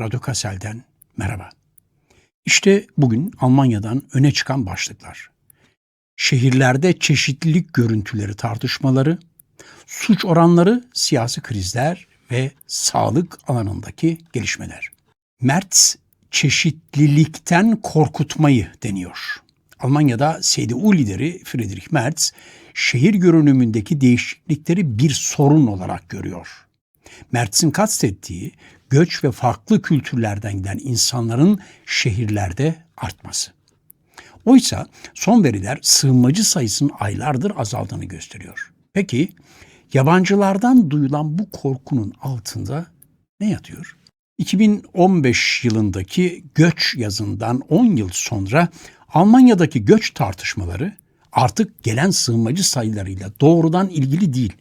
Radyo Kassel'den merhaba. İşte bugün Almanya'dan öne çıkan başlıklar. Şehirlerde çeşitlilik görüntüleri tartışmaları, suç oranları, siyasi krizler ve sağlık alanındaki gelişmeler. Merz çeşitlilikten korkutmayı deniyor. Almanya'da CDU lideri Friedrich Merz şehir görünümündeki değişiklikleri bir sorun olarak görüyor. Merz'in kastettiği göç ve farklı kültürlerden giden insanların şehirlerde artması. Oysa son veriler sığınmacı sayısının aylardır azaldığını gösteriyor. Peki yabancılardan duyulan bu korkunun altında ne yatıyor? 2015 yılındaki göç yazından 10 yıl sonra Almanya'daki göç tartışmaları artık gelen sığınmacı sayılarıyla doğrudan ilgili değil.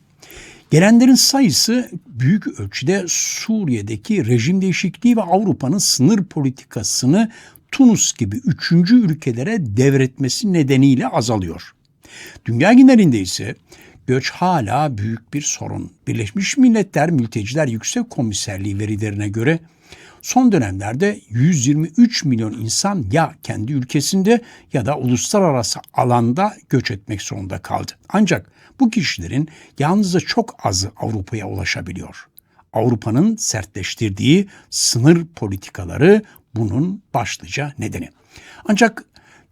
Gelenlerin sayısı büyük ölçüde Suriye'deki rejim değişikliği ve Avrupa'nın sınır politikasını Tunus gibi üçüncü ülkelere devretmesi nedeniyle azalıyor. Dünya genelinde ise göç hala büyük bir sorun. Birleşmiş Milletler Mülteciler Yüksek Komiserliği verilerine göre son dönemlerde 123 milyon insan ya kendi ülkesinde ya da uluslararası alanda göç etmek zorunda kaldı. Ancak bu kişilerin yalnızca çok azı Avrupa'ya ulaşabiliyor. Avrupa'nın sertleştirdiği sınır politikaları bunun başlıca nedeni. Ancak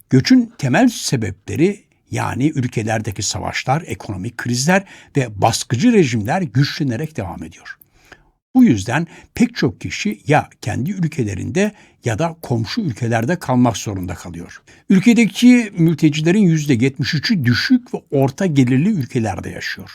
göçün temel sebepleri yani ülkelerdeki savaşlar, ekonomik krizler ve baskıcı rejimler güçlenerek devam ediyor. Bu yüzden pek çok kişi ya kendi ülkelerinde ya da komşu ülkelerde kalmak zorunda kalıyor. Ülkedeki mültecilerin %73'ü düşük ve orta gelirli ülkelerde yaşıyor.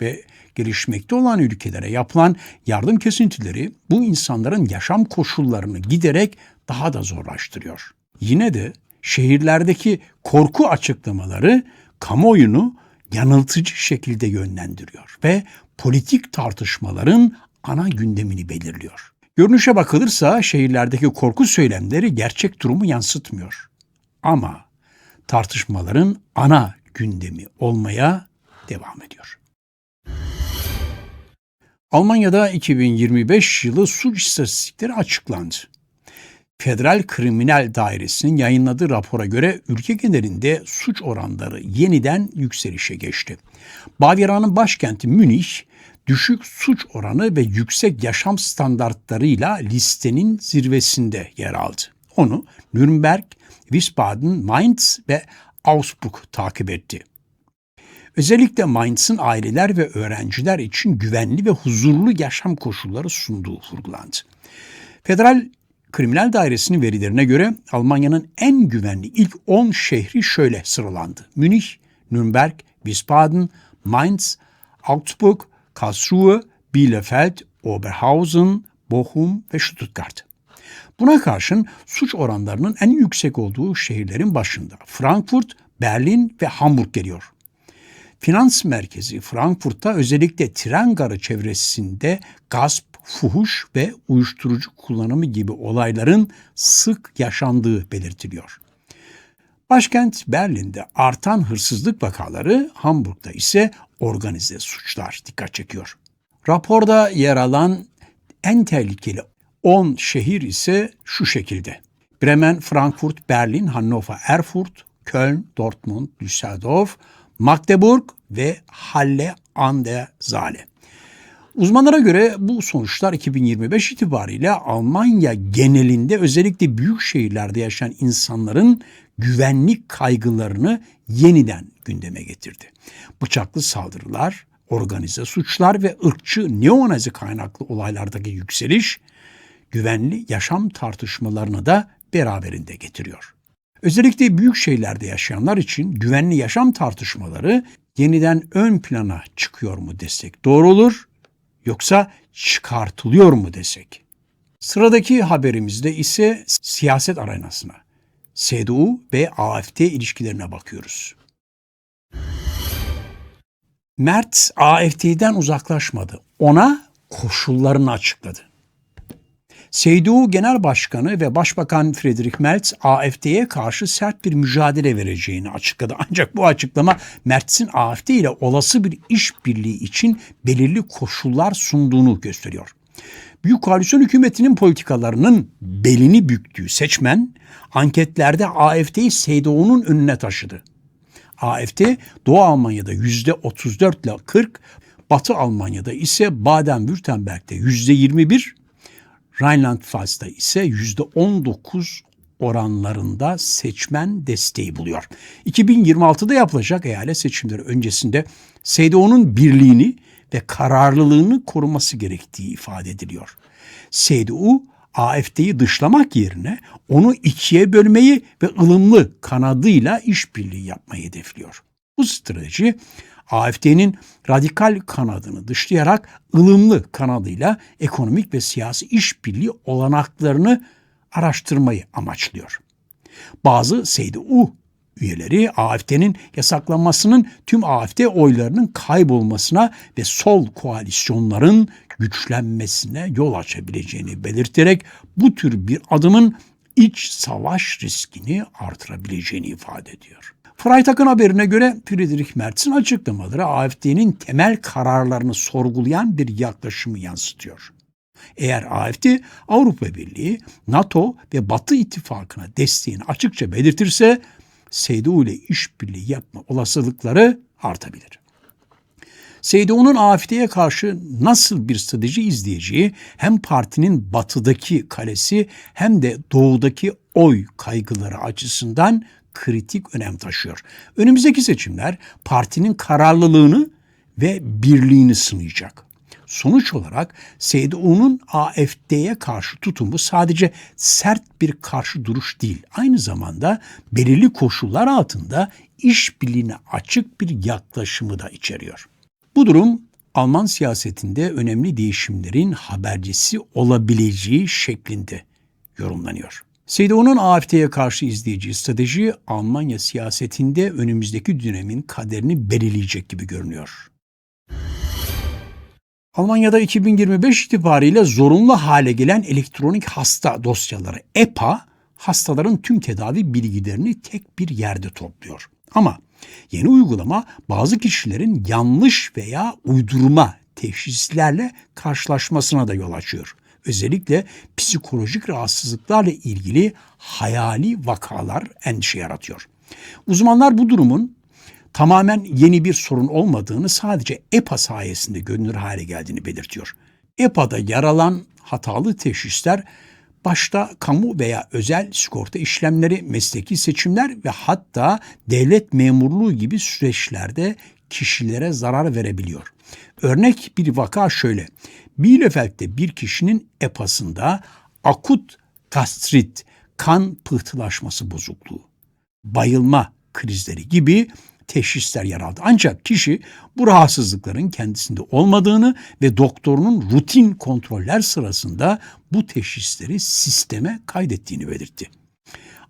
Ve gelişmekte olan ülkelere yapılan yardım kesintileri bu insanların yaşam koşullarını giderek daha da zorlaştırıyor. Yine de şehirlerdeki korku açıklamaları kamuoyunu yanıltıcı şekilde yönlendiriyor ve politik tartışmaların ana gündemini belirliyor. Görünüşe bakılırsa şehirlerdeki korku söylemleri gerçek durumu yansıtmıyor. Ama tartışmaların ana gündemi olmaya devam ediyor. Almanya'da 2025 yılı suç istatistikleri açıklandı. Federal Kriminal Dairesi'nin yayınladığı rapora göre ülke genelinde suç oranları yeniden yükselişe geçti. Bavyera'nın başkenti Münih, düşük suç oranı ve yüksek yaşam standartlarıyla listenin zirvesinde yer aldı. Onu Nürnberg, Wiesbaden, Mainz ve Augsburg takip etti. Özellikle Mainz'ın aileler ve öğrenciler için güvenli ve huzurlu yaşam koşulları sunduğu vurgulandı. Federal Kriminal Dairesi'nin verilerine göre Almanya'nın en güvenli ilk 10 şehri şöyle sıralandı. Münih, Nürnberg, Wiesbaden, Mainz, Augsburg, Karlsruhe, Bielefeld, Oberhausen, Bochum ve Stuttgart. Buna karşın suç oranlarının en yüksek olduğu şehirlerin başında Frankfurt, Berlin ve Hamburg geliyor. Finans merkezi Frankfurt'ta özellikle tren garı çevresinde gasp, fuhuş ve uyuşturucu kullanımı gibi olayların sık yaşandığı belirtiliyor. Başkent Berlin'de artan hırsızlık vakaları, Hamburg'da ise organize suçlar dikkat çekiyor. Raporda yer alan en tehlikeli 10 şehir ise şu şekilde. Bremen, Frankfurt, Berlin, Hannover, Erfurt, Köln, Dortmund, Düsseldorf, Magdeburg ve Halle an der Saale. Uzmanlara göre bu sonuçlar 2025 itibariyle Almanya genelinde özellikle büyük şehirlerde yaşayan insanların güvenlik kaygılarını yeniden gündeme getirdi. Bıçaklı saldırılar, organize suçlar ve ırkçı neonazi kaynaklı olaylardaki yükseliş güvenli yaşam tartışmalarını da beraberinde getiriyor. Özellikle büyük şehirlerde yaşayanlar için güvenli yaşam tartışmaları yeniden ön plana çıkıyor mu desek doğru olur yoksa çıkartılıyor mu desek? Sıradaki haberimizde ise siyaset arenasına, CDU ve AFD ilişkilerine bakıyoruz. Mert AFD'den uzaklaşmadı. Ona koşullarını açıkladı. CDU Genel Başkanı ve Başbakan Friedrich Merz AFD'ye karşı sert bir mücadele vereceğini açıkladı. Ancak bu açıklama Merz'in AFD ile olası bir işbirliği için belirli koşullar sunduğunu gösteriyor. Büyük Koalisyon hükümetinin politikalarının belini büktüğü seçmen anketlerde AFD'yi CDU'nun önüne taşıdı. AFD Doğu Almanya'da %34 ile 40, Batı Almanya'da ise Baden-Württemberg'de %21, Rheinland-Pfalz'da ise %19 oranlarında seçmen desteği buluyor. 2026'da yapılacak eyalet seçimleri öncesinde CDU'nun birliğini ve kararlılığını koruması gerektiği ifade ediliyor. CDU AFD'yi dışlamak yerine onu ikiye bölmeyi ve ılımlı kanadıyla işbirliği yapmayı hedefliyor. Bu strateji AFD'nin radikal kanadını dışlayarak ılımlı kanadıyla ekonomik ve siyasi işbirliği olanaklarını araştırmayı amaçlıyor. Bazı CDU üyeleri AFD'nin yasaklanmasının tüm AFD oylarının kaybolmasına ve sol koalisyonların güçlenmesine yol açabileceğini belirterek bu tür bir adımın iç savaş riskini artırabileceğini ifade ediyor. Freitag'ın haberine göre Friedrich Merz'in açıklamaları AFD'nin temel kararlarını sorgulayan bir yaklaşımı yansıtıyor. Eğer AFD Avrupa Birliği, NATO ve Batı ittifakına desteğini açıkça belirtirse CDU ile işbirliği yapma olasılıkları artabilir. CDU'nun AFD'ye karşı nasıl bir strateji izleyeceği hem partinin batıdaki kalesi hem de doğudaki oy kaygıları açısından kritik önem taşıyor. Önümüzdeki seçimler partinin kararlılığını ve birliğini sınayacak. Sonuç olarak CDU'nun AFD'ye karşı tutumu sadece sert bir karşı duruş değil, aynı zamanda belirli koşullar altında işbirliğine açık bir yaklaşımı da içeriyor. Bu durum Alman siyasetinde önemli değişimlerin habercisi olabileceği şeklinde yorumlanıyor. CDU'nun AFD'ye karşı izleyeceği strateji Almanya siyasetinde önümüzdeki dönemin kaderini belirleyecek gibi görünüyor. Almanya'da 2025 itibariyle zorunlu hale gelen elektronik hasta dosyaları EPA, hastaların tüm tedavi bilgilerini tek bir yerde topluyor. Ama yeni uygulama bazı kişilerin yanlış veya uydurma teşhislerle karşılaşmasına da yol açıyor. Özellikle psikolojik rahatsızlıklarla ilgili hayali vakalar endişe yaratıyor. Uzmanlar bu durumun tamamen yeni bir sorun olmadığını sadece EPA sayesinde görünür hale geldiğini belirtiyor. EPA'da yer alan hatalı teşhisler başta kamu veya özel sigorta işlemleri, mesleki seçimler ve hatta devlet memurluğu gibi süreçlerde kişilere zarar verebiliyor. Örnek bir vaka şöyle. Bielefeld'de bir kişinin EPA'sında akut gastrit, kan pıhtılaşması bozukluğu, bayılma krizleri gibi teşhisler yer aldı. Ancak kişi bu rahatsızlıkların kendisinde olmadığını ve doktorunun rutin kontroller sırasında bu teşhisleri sisteme kaydettiğini belirtti.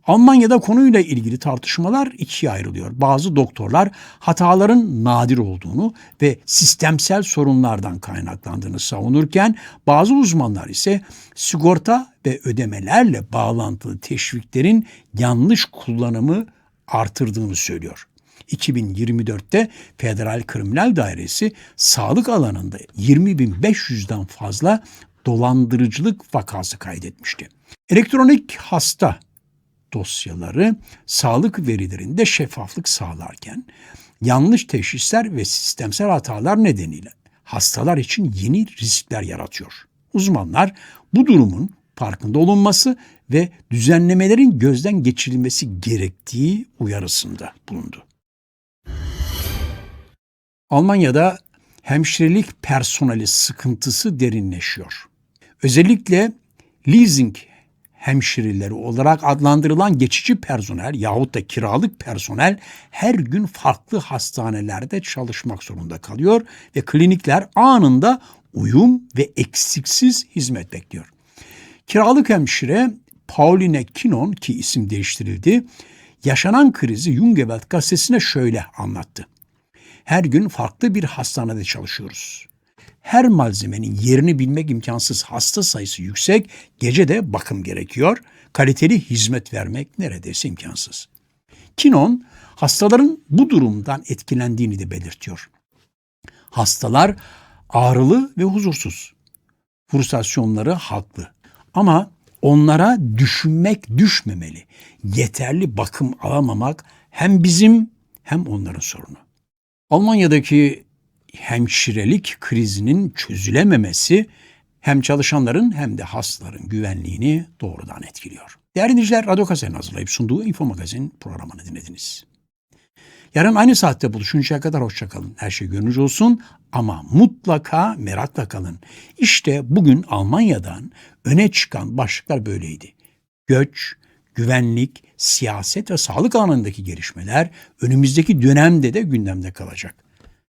Almanya'da konuyla ilgili tartışmalar ikiye ayrılıyor. Bazı doktorlar hataların nadir olduğunu ve sistemsel sorunlardan kaynaklandığını savunurken bazı uzmanlar ise sigorta ve ödemelerle bağlantılı teşviklerin yanlış kullanımı artırdığını söylüyor. 2024'te Federal Kriminal Dairesi sağlık alanında 20.500'den fazla dolandırıcılık vakası kaydetmişti. Elektronik hasta dosyaları sağlık verilerinde şeffaflık sağlarken yanlış teşhisler ve sistemsel hatalar nedeniyle hastalar için yeni riskler yaratıyor. Uzmanlar bu durumun farkında olunması ve düzenlemelerin gözden geçirilmesi gerektiği uyarısında bulundu. Almanya'da hemşirelik personeli sıkıntısı derinleşiyor. Özellikle leasing hemşireleri olarak adlandırılan geçici personel yahut da kiralık personel her gün farklı hastanelerde çalışmak zorunda kalıyor ve klinikler anında uyum ve eksiksiz hizmet bekliyor. Kiralık hemşire Pauline Kinon ki isim değiştirildi, yaşanan krizi Jungewelt gazetesine şöyle anlattı. Her gün farklı bir hastanede çalışıyoruz. Her malzemenin yerini bilmek imkansız. Hasta sayısı yüksek, gece de bakım gerekiyor. Kaliteli hizmet vermek neredeyse imkansız. Kinon hastaların bu durumdan etkilendiğini de belirtiyor. Hastalar ağrılı ve huzursuz. Frustrasyonları haklı. Ama onlara düşünmek düşmemeli. Yeterli bakım alamamak hem bizim hem onların sorunu. Almanya'daki hemşirelik krizinin çözülememesi hem çalışanların hem de hastaların güvenliğini doğrudan etkiliyor. Değerli dinleyiciler, Radyo Kase'nin hazırlayıp sunduğu Info Magazin programını dinlediniz. Yarın aynı saatte buluşuncaya kadar hoşçakalın. Her şey gönlünüzce olsun ama mutlaka merakla kalın. İşte bugün Almanya'dan öne çıkan başlıklar böyleydi. Göç, güvenlik, siyaset ve sağlık alanındaki gelişmeler önümüzdeki dönemde de gündemde kalacak.